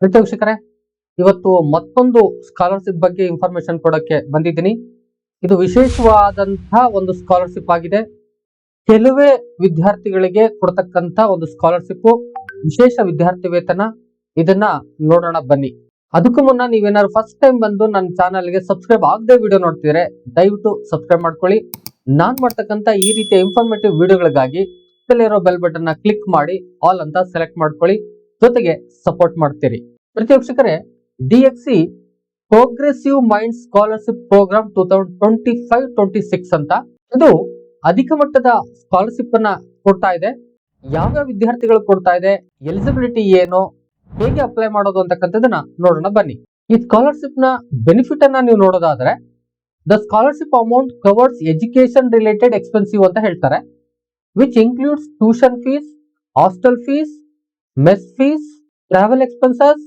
ಪ್ರೀತಿ ವೀಕ್ಷಕರೇ, ಇವತ್ತು ಮತ್ತೊಂದು ಸ್ಕಾಲರ್ಶಿಪ್ ಬಗ್ಗೆ ಇನ್ಫಾರ್ಮೇಶನ್ ಕೊಡೋಕ್ಕೆ ಬಂದಿದ್ದೀನಿ. ಇದು ವಿಶೇಷವಾದಂತಹ ಒಂದು ಸ್ಕಾಲರ್ಶಿಪ್ ಆಗಿದೆ. ಕೆಲವೇ ವಿದ್ಯಾರ್ಥಿಗಳಿಗೆ ಕೊಡ್ತಕ್ಕಂತ ಒಂದು ಸ್ಕಾಲರ್ಶಿಪ್ ವಿಶೇಷ ವಿದ್ಯಾರ್ಥಿ ವೇತನ ಇದನ್ನ ನೋಡೋಣ ಬನ್ನಿ. ಅದಕ್ಕೂ ಮುನ್ನ ನೀವೇನಾದ್ರು ಫಸ್ಟ್ ಟೈಮ್ ಬಂದು ನನ್ನ ಚಾನಲ್ಗೆ ಸಬ್ಸ್ಕ್ರೈಬ್ ಆಗದೆ ವಿಡಿಯೋ ನೋಡ್ತಿದ್ರೆ ದಯವಿಟ್ಟು ಸಬ್ಸ್ಕ್ರೈಬ್ ಮಾಡ್ಕೊಳ್ಳಿ. ನಾನು ಮಾಡ್ತಕ್ಕಂಥ ಈ ರೀತಿಯ ಇನ್ಫಾರ್ಮೇಟಿವ್ ವಿಡಿಯೋಗಳಿಗಾಗಿ ಇರೋ ಬೆಲ್ ಬಟನ್ನ ಕ್ಲಿಕ್ ಮಾಡಿ ಆಲ್ ಅಂತ ಸೆಲೆಕ್ಟ್ ಮಾಡ್ಕೊಳ್ಳಿ. ಜೊತೆಗೆ ಸಪೋರ್ಟ್ ಮಾಡ್ತೀರಿ. ಪ್ರತಿ ವೀಕ್ಷಕರೇ D XC progressive mind scholarship programme two thousand twenty five twenty six ಅಂತ ಇದು ಅಧಿಕ ಮಟ್ಟದ ಸ್ಕಾಲರ್ಶಿಪ್ ಅನ್ನ ಕೊಡ್ತಾ ಇದೆ. ಯಾವ ವಿದ್ಯಾರ್ಥಿಗಳು ಕೊಡ್ತಾ ಇದೆ ಎಲಿಜಿಬಿಲಿಟಿ ಏನು, ಹೇಗೆ ಅಪ್ಲೈ ಮಾಡೋದು ಅಂತಕ್ಕಂಥದ್ದನ್ನ ನೋಡೋಣ ಬನ್ನಿ. ಈ ಸ್ಕಾಲರ್ಶಿಪ್ನ ಬೆನಿಫಿಟ್ ಅನ್ನ ನೀವು ನೋಡೋದಾದ್ರೆ the scholarship amount covers education related expensive ಅಂತ ಹೇಳ್ತಾರೆ which includes tuition fees hostel fees mess fees travel expenses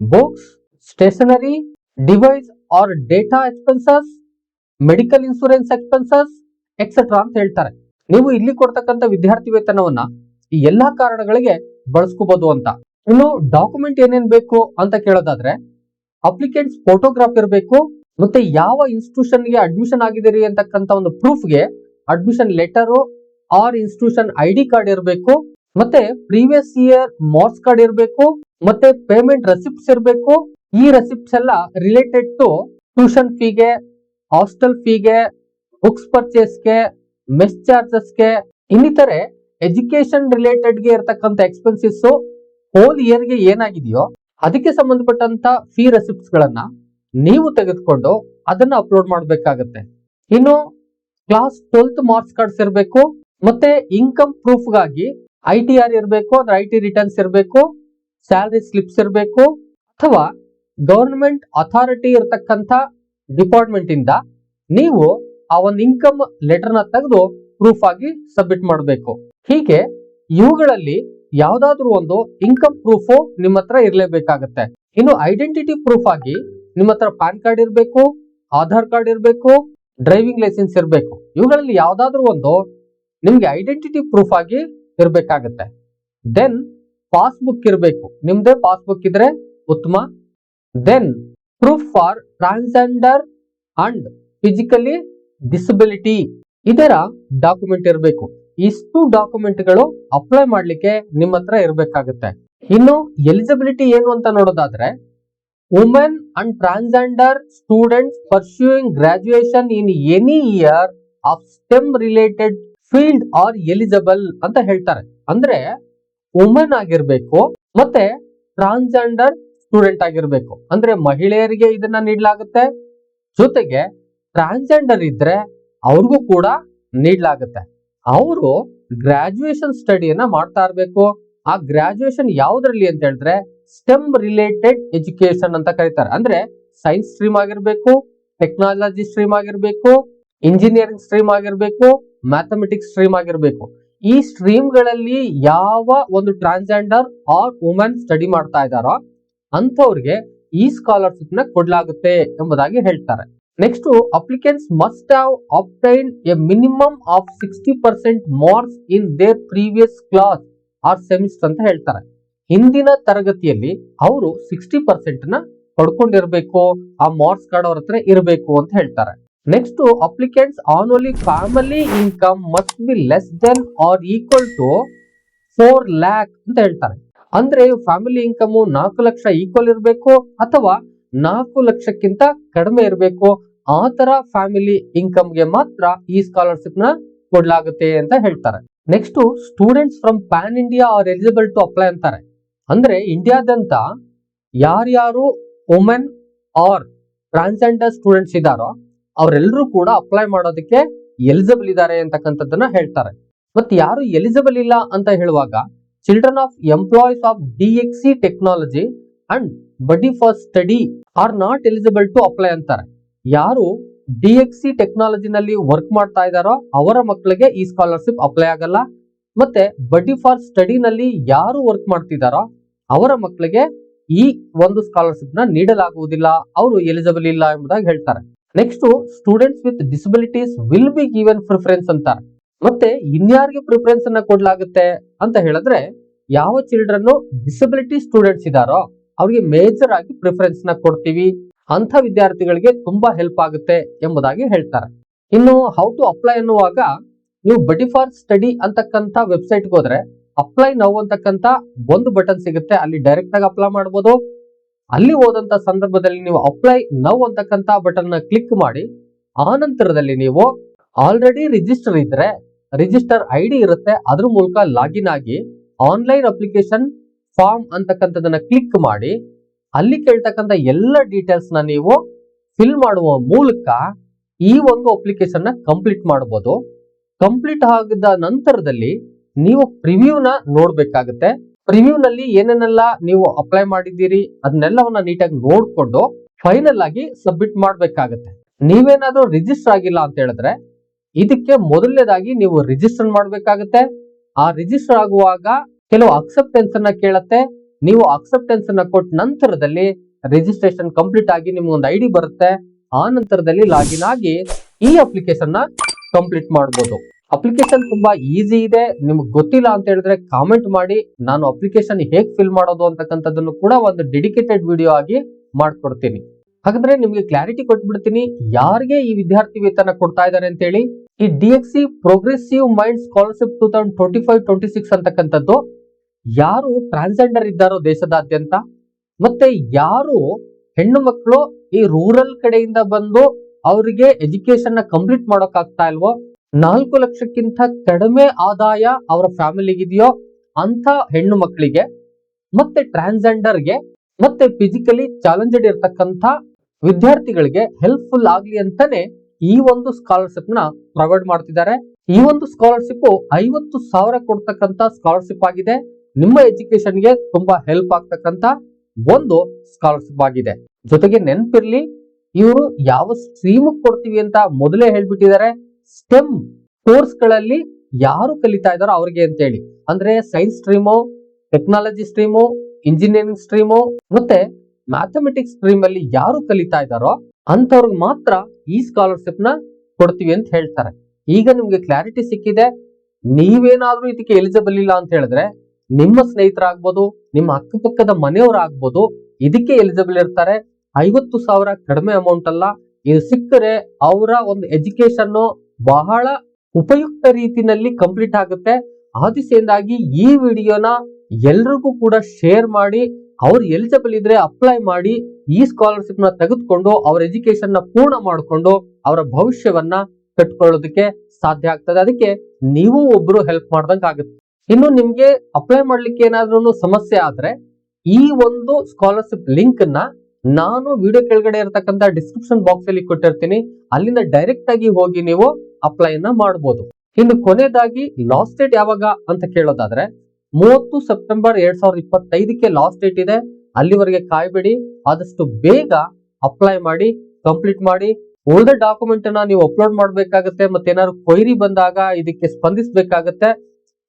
books, stationery device or data expenses medical insurance expenses etcetera ಅಂತ ಹೇಳ್ತಾರೆ. ನೀವು ಇಲ್ಲಿ ಕೊಡ್ತಕ್ಕಂಥ ವಿದ್ಯಾರ್ಥಿ ವೇತನವನ್ನ ಈ ಎಲ್ಲಾ ಕಾರಣಗಳಿಗೆ ಬಳಸ್ಕೋಬಹುದು ಅಂತ. ಇನ್ನು ಡಾಕ್ಯುಮೆಂಟ್ ಏನೇನ್ ಬೇಕು ಅಂತ ಕೇಳೋದಾದ್ರೆ ಅಪ್ಲಿಕೆಂಟ್ಸ್ ಫೋಟೋಗ್ರಾಫ್ ಇರಬೇಕು ಮತ್ತೆ ಯಾವ ಇನ್ಸ್ಟಿಟ್ಯೂಷನ್ಗೆ ಅಡ್ಮಿಷನ್ ಆಗಿದ್ದೀರಿ ಅಂತಕ್ಕಂಥ ಒಂದು ಪ್ರೂಫ್ಗೆ admission letter or institution I D card ಇರಬೇಕು. ಮತ್ತೆ ಪ್ರೀವಿಯಸ್ ಇಯರ್ ಮಾರ್ಕ್ಸ್ ಕಾರ್ಡ್ ಇರಬೇಕು, ಮತ್ತೆ ಪೇಮೆಂಟ್ ರೆಸಿಪ್ಟ್ಸ್ ಇರಬೇಕು. ಈ ರೆಸಿಪ್ಟ್ಸ್ ಎಲ್ಲ ರಿಲೇಟೆಡ್ ಟು ಟ್ಯೂಷನ್ ಫೀಗೆ ಹಾಸ್ಟೆಲ್ ಫೀಗೆ ಬುಕ್ಸ್ ಪರ್ಚೇಸ್ಗೆ ಮೆಸ್ ಚಾರ್ಜಸ್ಗೆ ಇನ್ನಿತರೆ ಎಜುಕೇಶನ್ ರಿಲೇಟೆಡ್ಗೆ ಇರತಕ್ಕಂತ ಎಕ್ಸ್ಪೆನ್ಸಸ್ ಹೋಲ್ ಇಯರ್ಗೆ ಏನಾಗಿದೆಯೋ ಅದಕ್ಕೆ ಸಂಬಂಧಪಟ್ಟಂತ ಫೀ ರೆಸಿಪ್ಟ್ಸ್ ಗಳನ್ನ ನೀವು ತೆಗೆದುಕೊಂಡು ಅದನ್ನ ಅಪ್ಲೋಡ್ ಮಾಡಬೇಕಾಗತ್ತೆ. ಇನ್ನು ಕ್ಲಾಸ್ ಟ್ವೆಲ್ತ್ ಮಾರ್ಕ್ಸ್ ಕಾರ್ಡ್ಸ್ ಇರಬೇಕು, ಮತ್ತೆ ಇನ್ಕಮ್ ಪ್ರೂಫ್ಗಾಗಿ ಐ ಟಿ ಆರ್ ಇರಬೇಕು, ಅಂದ್ರೆ ಐ ಟಿ ರಿಟರ್ನ್ಸ್ ಇರಬೇಕು ಸ್ಯಾಲ್ರಿ ಸ್ಲಿಪ್ಸ್ ಇರಬೇಕು, ಅಥವಾ ಗೌರ್ಮೆಂಟ್ ಅಥಾರಿಟಿ ಇರತಕ್ಕಂಥ ಡಿಪಾರ್ಟ್ಮೆಂಟ್ ಇಂದ ನೀವು ಆ ಒಂದು ಇನ್ಕಮ್ ಲೆಟರ್ನ ತೆಗೆದು ಪ್ರೂಫ್ ಆಗಿ ಸಬ್ಮಿಟ್ ಮಾಡಬೇಕು. ಹೀಗೆ ಇವುಗಳಲ್ಲಿ ಯಾವ್ದಾದ್ರು ಒಂದು ಇನ್ಕಮ್ ಪ್ರೂಫ್ ನಿಮ್ಮ ಹತ್ರ ಇರಲೇಬೇಕಾಗತ್ತೆ. ಇನ್ನು ಐಡೆಂಟಿಟಿ ಪ್ರೂಫ್ ಆಗಿ ನಿಮ್ಮ ಹತ್ರ ಪ್ಯಾನ್ ಕಾರ್ಡ್ ಇರಬೇಕು, ಆಧಾರ್ ಕಾರ್ಡ್ ಇರಬೇಕು ಡ್ರೈವಿಂಗ್ ಲೈಸೆನ್ಸ್ ಇರಬೇಕು. ಇವುಗಳಲ್ಲಿ ಯಾವ್ದಾದ್ರು ಒಂದು ನಿಮ್ಗೆ ಐಡೆಂಟಿಟಿ ಪ್ರೂಫ್ ಆಗಿ ಇರಬೇಕಾಗತ್ತೆ. ದೆನ್ ಪಾಸ್ಬುಕ್ ಇರಬೇಕು. ನಿಮ್ದೇ ಪಾಸ್ಬುಕ್ ಇದ್ರೆ ಉತ್ತಮ. Then proof for transgender and physically disability ಇದರ ಡಾಕ್ಯುಮೆಂಟ್ ಇರಬೇಕು. ಇಷ್ಟು ಡಾಕ್ಯುಮೆಂಟ್ಗಳು ಅಪ್ಲೈ ಮಾಡ್ಲಿಕ್ಕೆ ನಿಮ್ಮ ಹತ್ರ ಇರಬೇಕಾಗುತ್ತೆ. ಇನ್ನು ಎಲಿಜಿಬಿಲಿಟಿ ಏನು ಅಂತ ನೋಡೋದಾದ್ರೆ women and transgender students pursuing graduation in any year of STEM related field are eligible ಅಂತ ಹೇಳ್ತಾರೆ. ಅಂದ್ರೆ ವುಮೆನ್ ಆಗಿರ್ಬೇಕು ಮತ್ತೆ ಟ್ರಾನ್ಸ್ಜೆಂಡರ್ ಸ್ಟೂಡೆಂಟ್ ಆಗಿರ್ಬೇಕು. ಅಂದ್ರೆ ಮಹಿಳೆಯರಿಗೆ ಇದನ್ನ ನೀಡಲಾಗುತ್ತೆ. ಜೊತೆಗೆ ಟ್ರಾನ್ಸ್ಜೆಂಡರ್ ಇದ್ರೆ ಅವ್ರಿಗೂ ಕೂಡ ನೀಡಲಾಗುತ್ತೆ. ಅವರು ಗ್ರಾಜುಯೇಷನ್ ಸ್ಟಡಿಯನ್ನ ಮಾಡ್ತಾ ಇರಬೇಕು. ಆ ಗ್ರಾಜುಯೇಷನ್ ಯಾವ್ದ್ರಲ್ಲಿ ಅಂತ ಹೇಳಿದ್ರೆ ಸ್ಟೆಮ್ ರಿಲೇಟೆಡ್ ಎಜುಕೇಶನ್ ಅಂತ ಕರೀತಾರೆ. ಅಂದ್ರೆ ಸೈನ್ಸ್ ಸ್ಟ್ರೀಮ್ ಆಗಿರ್ಬೇಕು ಟೆಕ್ನಾಲಜಿ ಸ್ಟ್ರೀಮ್ ಆಗಿರ್ಬೇಕು ಇಂಜಿನಿಯರಿಂಗ್ ಸ್ಟ್ರೀಮ್ ಆಗಿರ್ಬೇಕು ಮ್ಯಾಥಮೆಟಿಕ್ಸ್ ಸ್ಟ್ರೀಮ್ ಆಗಿರಬೇಕು. ಈ ಸ್ಟ್ರೀಮ್ಗಳಲ್ಲಿ ಯಾವ ಒಂದು ಟ್ರಾನ್ಸ್ಜೆಂಡರ್ ಆರ್ ವುಮೆನ್ ಸ್ಟಡಿ ಮಾಡ್ತಾ ಇದ್ದಾರೋ ಅಂಥವ್ರಿಗೆ ಈ ಸ್ಕಾಲರ್ಶಿಪ್ನ ಕೊಡಲಾಗುತ್ತೆ ಎಂಬುದಾಗಿ ಹೇಳ್ತಾರೆ. Next applicants must have obtain a minimum of sixty percent marks in their previous class or semester ಅಂತ ಹೇಳ್ತಾರೆ. ಹಿಂದಿನ ತರಗತಿಯಲ್ಲಿ ಅವರು ಸಿಕ್ಸ್ಟಿ ಪರ್ಸೆಂಟ್ನ ಪಡ್ಕೊಂಡಿರ್ಬೇಕು, ಆ ಮಾರ್ಕ್ಸ್ ಕಾರ್ಡ್ ಅವ್ರ ಹತ್ರ ಇರಬೇಕು ಅಂತ ಹೇಳ್ತಾರೆ. Next applicants only family income must be less than or equal to four lakh ಅಂತ ಹೇಳ್ತಾರೆ. ಅಂದ್ರೆ ಫ್ಯಾಮಿಲಿ ಇನ್ಕಮ್ ನಾಲ್ಕು ಲಕ್ಷ ಈಕ್ವಲ್ ಇರಬೇಕು ಅಥವಾ ನಾಲ್ಕು ಲಕ್ಷಕ್ಕಿಂತ ಕಡಿಮೆ ಇರಬೇಕು, ಆ ತರ ಫ್ಯಾಮಿಲಿ ಇನ್ಕಮ್ಗೆ ಮಾತ್ರ ಈ ಸ್ಕಾಲರ್ಶಿಪ್ನ ಕೊಡಲಾಗುತ್ತೆ ಅಂತ ಹೇಳ್ತಾರೆ. Next students from pan India are eligible to apply ಅಂತಾರೆ. ಅಂದ್ರೆ ಇಂಡಿಯಾದಂತ ಯಾರ್ಯಾರು ವುಮೆನ್ ಆರ್ ಟ್ರಾನ್ಸ್ಜೆಂಡರ್ ಸ್ಟೂಡೆಂಟ್ಸ್ ಇದಾರೋ ಅವರೆಲ್ಲರೂ ಕೂಡ ಅಪ್ಲೈ ಮಾಡೋದಕ್ಕೆ ಎಲಿಜಿಬಲ್ ಇದ್ದಾರೆ ಅಂತಕ್ಕಂಥದ್ದನ್ನ ಹೇಳ್ತಾರೆ. ಮತ್ತೆ ಯಾರು ಎಲಿಜಿಬಲ್ ಇಲ್ಲ ಅಂತ ಹೇಳುವಾಗ children of employees of DXC technology and buddy for study are not eligible to apply ಅಂತಾರೆ. ಯಾರು ಡಿಎಕ್ಸಿ ಟೆಕ್ನಾಲಜಿನಲ್ಲಿ ವರ್ಕ್ ಮಾಡ್ತಾ ಇದ್ದಾರೋ ಅವರ ಮಕ್ಕಳಿಗೆ ಈ ಸ್ಕಾಲರ್ಶಿಪ್ ಅಪ್ಲೈ ಆಗಲ್ಲ. ಮತ್ತೆ ಬಡಿ ಫಾರ್ ಸ್ಟಡಿನಲ್ಲಿ ಯಾರು ವರ್ಕ್ ಮಾಡ್ತಿದಾರೋ ಅವರ ಮಕ್ಕಳಿಗೆ ಈ ಒಂದು ಸ್ಕಾಲರ್ಶಿಪ್ನ ನೀಡಲಾಗುವುದಿಲ್ಲ. ಅವರು ಎಲಿಜಿಬಲ್ ಇಲ್ಲ ಎಂಬುದಾಗಿ ಹೇಳ್ತಾರೆ. Next students with disabilities will be given preference ಅಂತ. ಮತ್ತೆ ಇನ್ಯಾರಿಗೆ ಪ್ರಿಫರೆನ್ಸ್ ಅನ್ನ ಕೊಡ್ಲಾಗುತ್ತೆ ಅಂತ ಹೇಳಿದ್ರೆ, ಯಾವ ಚಿಲ್ಡ್ರನ್ ಡಿಸಬಿಲಿಟಿ ಸ್ಟೂಡೆಂಟ್ಸ್ ಇದಾರೋ, ಅವ್ರಿಗೆ ಮೇಜರ್ ಆಗಿ ಪ್ರಿಫರೆನ್ಸ್ನ ಕೊಡ್ತೀವಿ. ಅಂತ ವಿದ್ಯಾರ್ಥಿಗಳಿಗೆ ತುಂಬಾ ಹೆಲ್ಪ್ ಆಗುತ್ತೆ ಎಂಬುದಾಗಿ ಹೇಳ್ತಾರೆ. ಇನ್ನು ಹೌ ಟು ಅಪ್ಲೈ ಅನ್ನುವಾಗ, ನೀವು ಬಡಿ ಫಾರ್ ಸ್ಟಡಿ ಅಂತಕ್ಕಂಥ ವೆಬ್ಸೈಟ್ಗೆ ಹೋದ್ರೆ ಅಪ್ಲೈ ನೌ ಅಂತಕ್ಕಂಥ ಒಂದು ಬಟನ್ ಸಿಗುತ್ತೆ. ಅಲ್ಲಿ ಡೈರೆಕ್ಟ್ ಆಗಿ ಅಪ್ಲೈ ಮಾಡಬಹುದು ಅಲ್ಲಿ ಹೋದಂತ ಸಂದರ್ಭದಲ್ಲಿ ನೀವು ಅಪ್ಲೈ ನೌ ಅಂತಕ್ಕಂತ ಬಟನ್ನ ಕ್ಲಿಕ್ ಮಾಡಿ, ಆ ನಂತರದಲ್ಲಿ ನೀವು ಆಲ್ರೆಡಿ ರಿಜಿಸ್ಟರ್ ಇದ್ರೆ ರಿಜಿಸ್ಟರ್ ಐ ಡಿ ಇರುತ್ತೆ, ಅದ್ರ ಮೂಲಕ ಲಾಗಿನ್ ಆಗಿ ಆನ್ಲೈನ್ ಅಪ್ಲಿಕೇಶನ್ ಫಾರ್ಮ್ ಅಂತಕ್ಕಂಥದನ್ನ ಕ್ಲಿಕ್ ಮಾಡಿ, ಅಲ್ಲಿ ಕೇಳ್ತಕ್ಕಂಥ ಎಲ್ಲ ಡೀಟೇಲ್ಸ್ನ ನೀವು ಫಿಲ್ ಮಾಡುವ ಮೂಲಕ ಈ ಒಂದು ಅಪ್ಲಿಕೇಶನ್ನ ಕಂಪ್ಲೀಟ್ ಮಾಡಬಹುದು ಕಂಪ್ಲೀಟ್ ಆಗಿದ ನಂತರದಲ್ಲಿ ನೀವು ಪ್ರಿವ್ಯೂನ ನೋಡ್ಬೇಕಾಗುತ್ತೆ. ಪ್ರಿವ್ಯೂ ನಲ್ಲಿ ಏನೇನೆಲ್ಲ ನೀವು ಅಪ್ಲೈ ಮಾಡಿದ್ದೀರಿ, ಅದನ್ನೆಲ್ಲವನ್ನ ನೀಟಾಗಿ ನೋಡ್ಕೊಂಡು ಫೈನಲ್ ಆಗಿ ಸಬ್ಮಿಟ್ ಮಾಡಬೇಕಾಗತ್ತೆ. ನೀವೇನಾದ್ರೂ ರಿಜಿಸ್ಟರ್ ಆಗಿಲ್ಲ ಅಂತ ಹೇಳಿದ್ರೆ, ಇದಕ್ಕೆ ಮೊದಲನೇದಾಗಿ ನೀವು ರಿಜಿಸ್ಟರ್ ಮಾಡಬೇಕಾಗತ್ತೆ. ಆ ರಿಜಿಸ್ಟರ್ ಆಗುವಾಗ ಕೆಲವು ಅಕ್ಸೆಪ್ಟೆನ್ಸ್ ಅನ್ನ ಕೇಳತ್ತೆ. ನೀವು ಅಕ್ಸೆಪ್ಟೆನ್ಸ್ ಅನ್ನ ಕೊಟ್ಟ ನಂತರದಲ್ಲಿ ರಿಜಿಸ್ಟ್ರೇಷನ್ ಕಂಪ್ಲೀಟ್ ಆಗಿ ನಿಮ್ಗೆ ಒಂದು ಐ ಡಿ ಬರುತ್ತೆ. ಆ ನಂತರದಲ್ಲಿ ಲಾಗಿನ್ ಆಗಿ ಈ ಅಪ್ಲಿಕೇಶನ್ ಕಂಪ್ಲೀಟ್ ಮಾಡಬಹುದು ಅಪ್ಲಿಕೇಶನ್ ತುಂಬಾ ಈಸಿ ಇದೆ. ನಿಮ್ಗೆ ಗೊತ್ತಿಲ್ಲ ಅಂತ ಹೇಳಿದ್ರೆ ಕಾಮೆಂಟ್ ಮಾಡಿ. ನಾನು ಅಪ್ಲಿಕೇಶನ್ ಹೇಗ್ ಫಿಲ್ ಮಾಡೋದು ಅಂತಕ್ಕಂಥದ್ದನ್ನು ಕೂಡ ಒಂದು ಡೆಡಿಕೇಟೆಡ್ ವಿಡಿಯೋ ಆಗಿ ಮಾಡ್ಕೊಡ್ತೀನಿ. ಹಾಗಾದ್ರೆ ನಿಮ್ಗೆ ಕ್ಲಾರಿಟಿ ಕೊಟ್ಬಿಡ್ತೀನಿ. ಯಾರಿಗೆ ಈ ವಿದ್ಯಾರ್ಥಿ ವೇತನ ಕೊಡ್ತಾ ಇದ್ದಾರೆ ಅಂತ ಹೇಳಿ ಈ D X C progressive mind scholarship two thousand twenty five twenty six ಅಂತಕ್ಕಂಥದ್ದು, ಯಾರು ಟ್ರಾನ್ಸ್ಜೆಂಡರ್ ಇದ್ದಾರೋ ದೇಶದಾದ್ಯಂತ, ಮತ್ತೆ ಯಾರು ಹೆಣ್ಣು ಮಕ್ಕಳು ಈ ರೂರಲ್ ಕಡೆಯಿಂದ ಬಂದು ಅವರಿಗೆ ಎಜುಕೇಶನ್ ಕಂಪ್ಲೀಟ್ ಮಾಡೋಕ್ಕಾಗ್ತಾ ಇಲ್ವೋ ನಾಲ್ಕು ಲಕ್ಷಕ್ಕಿಂತ ಕಡಿಮೆ ಆದಾಯ ಅವರ ಫ್ಯಾಮಿಲಿಗಿದೆಯೋ ಅಂತ ಹೆಣ್ಣು ಮಕ್ಕಳಿಗೆ, ಮತ್ತೆ ಟ್ರಾನ್ಸ್ಜೆಂಡರ್ಗೆ, ಮತ್ತೆ ಫಿಸಿಕಲಿ ಚಾಲೆಂಜೆಡ್ ಇರ್ತಕ್ಕಂಥ ವಿದ್ಯಾರ್ಥಿಗಳಿಗೆ ಹೆಲ್ಪ್ಫುಲ್ ಆಗ್ಲಿ ಅಂತಾನೆ ಈ ಒಂದು ಸ್ಕಾಲರ್ಶಿಪ್ನ ಪ್ರೊವೈಡ್ ಮಾಡ್ತಿದ್ದಾರೆ. ಈ ಒಂದು ಸ್ಕಾಲರ್ಶಿಪ್ ಐವತ್ತು ಸಾವಿರ ಕೊಡ್ತಕ್ಕಂತ ಸ್ಕಾಲರ್ಶಿಪ್ ಆಗಿದೆ. ನಿಮ್ಮ ಎಜುಕೇಶನ್ಗೆ ತುಂಬಾ ಹೆಲ್ಪ್ ಆಗ್ತಕ್ಕಂತ ಒಂದು ಸ್ಕಾಲರ್ಶಿಪ್ ಆಗಿದೆ. ಜೊತೆಗೆ ನೆನ್ಪಿರ್ಲಿ, ಇವರು ಯಾವ ಸ್ಟ್ರೀಮ್ ಕೊಡ್ತೀವಿ ಅಂತ ಮೊದಲೇ ಹೇಳ್ಬಿಟ್ಟಿದ್ದಾರೆ. ಸ್ಟೆಮ್ ಕೋರ್ಸ್ಗಳಲ್ಲಿ ಯಾರು ಕಲಿತಾ ಇದ್ದಾರೋ ಅವ್ರಿಗೆ ಅಂತ ಹೇಳಿ ಅಂದ್ರೆ science stream technology stream engineering stream ಮತ್ತೆ ಮ್ಯಾಥಮೆಟಿಕ್ಸ್ ಸ್ಟ್ರೀಮ್ ಅಲ್ಲಿ ಯಾರು ಕಲಿತಾ ಇದ್ದಾರೋ ಅಂತವ್ರಿಗೆ ಮಾತ್ರ ಈ ಸ್ಕಾಲರ್ಶಿಪ್ನ ಕೊಡ್ತೀವಿ ಅಂತ ಹೇಳ್ತಾರೆ. ಈಗ ನಿಮ್ಗೆ ಕ್ಲಾರಿಟಿ ಸಿಕ್ಕಿದೆ, ನೀವೇನಾದ್ರೂ ಇದಕ್ಕೆ ಎಲಿಜಿಬಲ್ ಇಲ್ಲ ಅಂತ ಹೇಳಿದ್ರೆ ನಿಮ್ಮ ಸ್ನೇಹಿತರಾಗ್ಬೋದು, ನಿಮ್ಮ ಅಕ್ಕಪಕ್ಕದ ಮನೆಯವರಾಗ್ಬೋದು ಇದಕ್ಕೆ ಎಲಿಜಿಬಲ್ ಇರ್ತಾರೆ. ಐವತ್ತು ಸಾವಿರ ಕಡಿಮೆ ಅಮೌಂಟ್ ಅಲ್ಲ, ಇದು ಸಿಕ್ಕರೆ ಅವರ ಒಂದು ಎಜುಕೇಶನ್ ಬಹಳ ಉಪಯುಕ್ತ ರೀತಿನಲ್ಲಿ ಕಂಪ್ಲೀಟ್ ಆಗುತ್ತೆ. ಆದಿಸೆಯಿಂದಾಗಿ ದಿಸೆಯಿಂದಾಗಿ ಈ ವಿಡಿಯೋನ ಎಲ್ರಿಗೂ ಕೂಡ ಶೇರ್ ಮಾಡಿ, ಅವ್ರು ಎಲಿಜಿಬಲ್ ಇದ್ರೆ ಅಪ್ಲೈ ಮಾಡಿ, ಈ ಸ್ಕಾಲರ್ಶಿಪ್ನ ತೆಗೆದುಕೊಂಡು, ಅವ್ರ ಎಜುಕೇಶನ್ನ ಪೂರ್ಣ ಮಾಡಿಕೊಂಡು, ಅವರ ಭವಿಷ್ಯವನ್ನ ಕಟ್ಕೊಳ್ಳೋದಕ್ಕೆ ಸಾಧ್ಯ ಆಗ್ತದೆ. ಅದಕ್ಕೆ ನೀವು ಒಬ್ರು ಹೆಲ್ಪ್ ಮಾಡ್ದಂಗೆ ಆಗುತ್ತೆ. ಇನ್ನು ನಿಮ್ಗೆ ಅಪ್ಲೈ ಮಾಡ್ಲಿಕ್ಕೆ ಏನಾದ್ರೂ ಸಮಸ್ಯೆ ಆದ್ರೆ, ಈ ಒಂದು ಸ್ಕಾಲರ್ಶಿಪ್ ಲಿಂಕ್ನ ನಾನು ವಿಡಿಯೋ ಕೆಳಗಡೆ ಇರತಕ್ಕಂತ ಡಿಸ್ಕ್ರಿಪ್ಷನ್ ಬಾಕ್ಸ್ ಅಲ್ಲಿ ಕೊಟ್ಟಿರ್ತೀನಿ. ಅಲ್ಲಿಂದ ಡೈರೆಕ್ಟ್ ಆಗಿ ಹೋಗಿ ನೀವು ಅಪ್ಲೈ ನ ಮಾಡಬಹುದು ಇನ್ನು ಕೊನೆಯದಾಗಿ ಲಾಸ್ಟ್ ಡೇಟ್ ಯಾವಾಗ ಅಂತ ಕೇಳೋದಾದ್ರೆ, ಮೂವತ್ತು ಸೆಪ್ಟೆಂಬರ್ ಎರಡ್ ಸಾವಿರದ ಇಪ್ಪತ್ತೈದಕ್ಕೆ ಲಾಸ್ಟ್ ಡೇಟ್ ಇದೆ. ಅಲ್ಲಿವರೆಗೆ ಕಾಯ್ಬೇಡಿ. ಆದಷ್ಟು ಬೇಗ ಅಪ್ಲೈ ಮಾಡಿ ಕಂಪ್ಲೀಟ್ ಮಾಡಿ. ಉಳಿದ ಡಾಕ್ಯುಮೆಂಟ್ ಅನ್ನ ನೀವು ಅಪ್ಲೋಡ್ ಮಾಡ್ಬೇಕಾಗತ್ತೆ ಮತ್ತೆ ಏನಾದ್ರು ಕ್ವೈರಿ ಬಂದಾಗ ಇದಕ್ಕೆ ಸ್ಪಂದಿಸಬೇಕಾಗತ್ತೆ.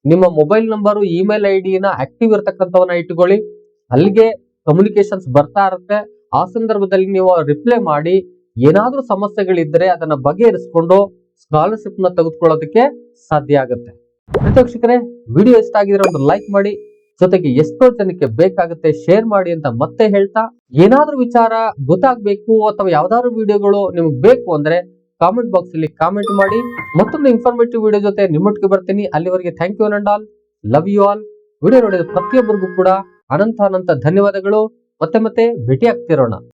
ನಿಮ್ಮ ಮೊಬೈಲ್ ನಂಬರು ಇಮೇಲ್ ಐ ಡಿನ ಆಕ್ಟಿವ್ ಇರತಕ್ಕಂಥವನ್ನ ಇಟ್ಕೊಳ್ಳಿ ಅಲ್ಲಿಗೆ ಕಮ್ಯುನಿಕೇಶನ್ಸ್ ಬರ್ತಾ ಇರುತ್ತೆ. ಆ ಸಂದರ್ಭದಲ್ಲಿ ನೀವು ರಿಪ್ಲೈ ಮಾಡಿ. ಏನಾದ್ರೂ ಸಮಸ್ಯೆಗಳಿದ್ರೆ ಅದನ್ನ ಬಗೆಹರಿಸ್ಕೊಂಡು ಸ್ಕಾಲರ್ಶಿಪ್ನ ತೆಗೆದುಕೊಳ್ಳೋದಕ್ಕೆ ಸಾಧ್ಯ ಆಗುತ್ತೆ. ವೀಕ್ಷಕರೇ ವಿಡಿಯೋ ಇಷ್ಟ ಆಗಿದ್ರೆ ಒಂದು ಲೈಕ್ ಮಾಡಿ, ಜೊತೆಗೆ ಎಷ್ಟೋ ಜನಕ್ಕೆ ಬೇಕಾಗುತ್ತೆ ಶೇರ್ ಮಾಡಿ ಅಂತ ಮತ್ತೆ ಹೇಳ್ತಾ, ಏನಾದ್ರೂ ವಿಚಾರ ಗೊತ್ತಾಗ್ಬೇಕು ಅಥವಾ ಯಾವ್ದಾದ್ರು ವಿಡಿಯೋಗಳು ನಿಮ್ಗೆ ಬೇಕು ಅಂದ್ರೆ ಕಾಮೆಂಟ್ ಬಾಕ್ಸ್ ಅಲ್ಲಿ ಕಾಮೆಂಟ್ ಮಾಡಿ, ಮತ್ತೊಂದು ಇನ್ಫಾರ್ಮೇಟಿವ್ ವಿಡಿಯೋ ಜೊತೆ ನಿಮ್ಮೊಟ್ಟಿಗೆ ಬರ್ತೀನಿ. ಅಲ್ಲಿವರೆಗೆ thank you and all love you all video ನೋಡಿದ ಪ್ರತಿಯೊಬ್ಬರಿಗೂ ಕೂಡ ಅನಂತ ಅನಂತ ಧನ್ಯವಾದಗಳು. ಮತ್ತೆ ಮತ್ತೆ ಭೇಟಿ ಆಗ್ತಿರೋಣ